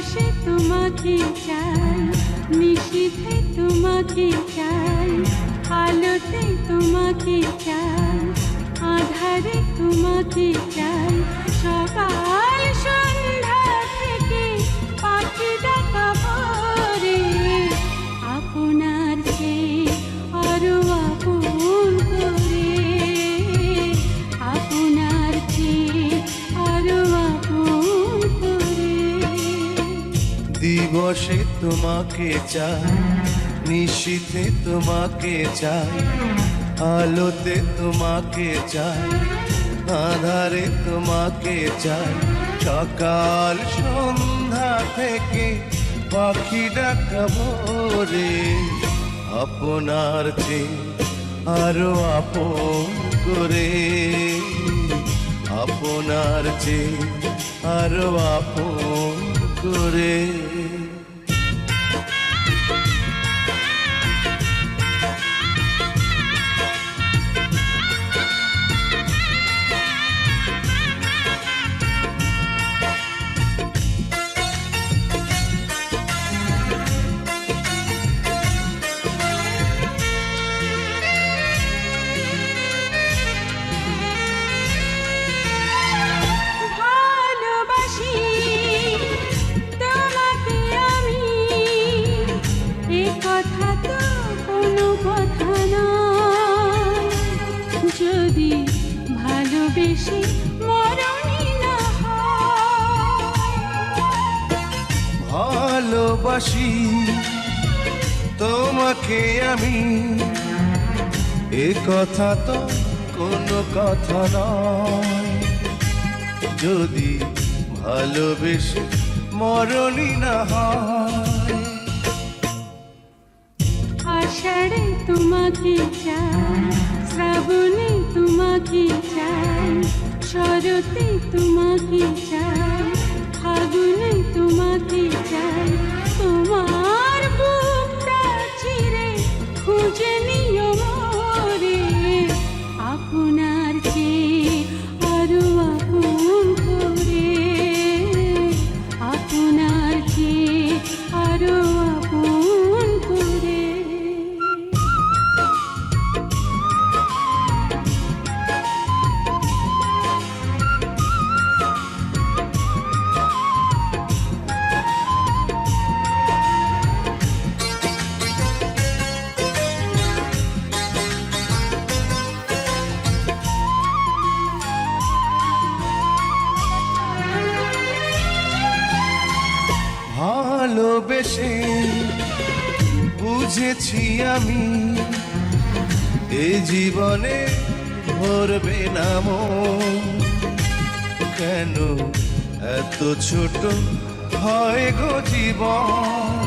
দিবসে তোমাকে চাই নিশিতে তোমাকে চাই আলোতে তোমাকে চাই আধারে তোমাকে চাই দিবসে তোমাকে চাই, নিশীথে তোমাকে চাই, আলোতে তোমাকে চাই, আধারে তোমাকে চাই। সকাল সন্ধ্যা থেকে পাখি ডাকা ভোরে আপনার চেয়ে আরও আপন করে। আপনার চেয়ে আরও আপন করে ভালোবেসে তোমাকে আমি। এ কথা তো কোনো কথা নয়। যদি ভালোবেসে মরণই না হয়। আষাঢ়ে তোমাকে চাই শ্রাবণে তোমাকে চাই শরতে তোমাকে চাই ফাগুনে ভালোবেসে বুঝেছি আমি এ জীবনে ভরবে না। কেন এত ছোট হয় গো জীবন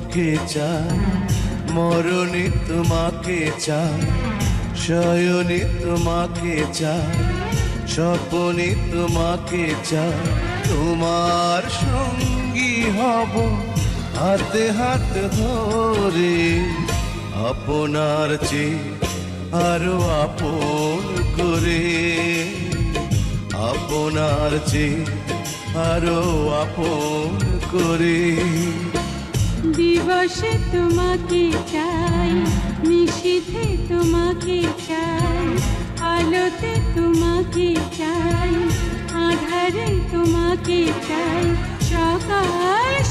তোমাকে চাই, মরণে তোমাকে চাই, শয়নে তোমাকে চাই, স্বপনে তোমাকে চাই, তোমার সঙ্গী হব হাতে হাত ধরে। আপনার চেয়ে আরও আপন করে। আপনার চেয়ে আরও আপন করে। দিবসে তোমাকে চাই নিশীথে তোমাকে চাই আলোতে তোমাকে চাই আধারে তোমাকে চাই সকাল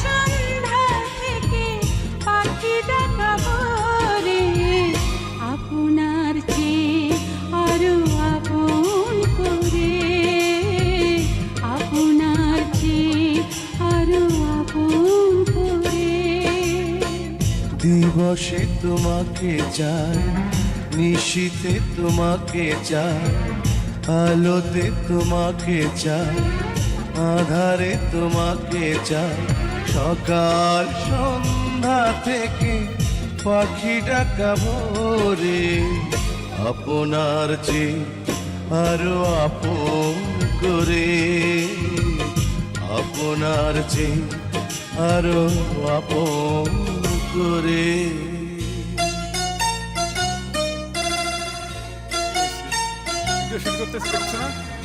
দিবসে তোমাকে চাই নিশীতে তোমাকে চাই আলোতে তোমাকে চাই আধারে তোমাকে চাই সকাল সন্ধ্যা থেকে পাখি ডাকা ভোরে, আপনার যে আরও আপন করে। আপনার যে আরও আপন করে। করতে না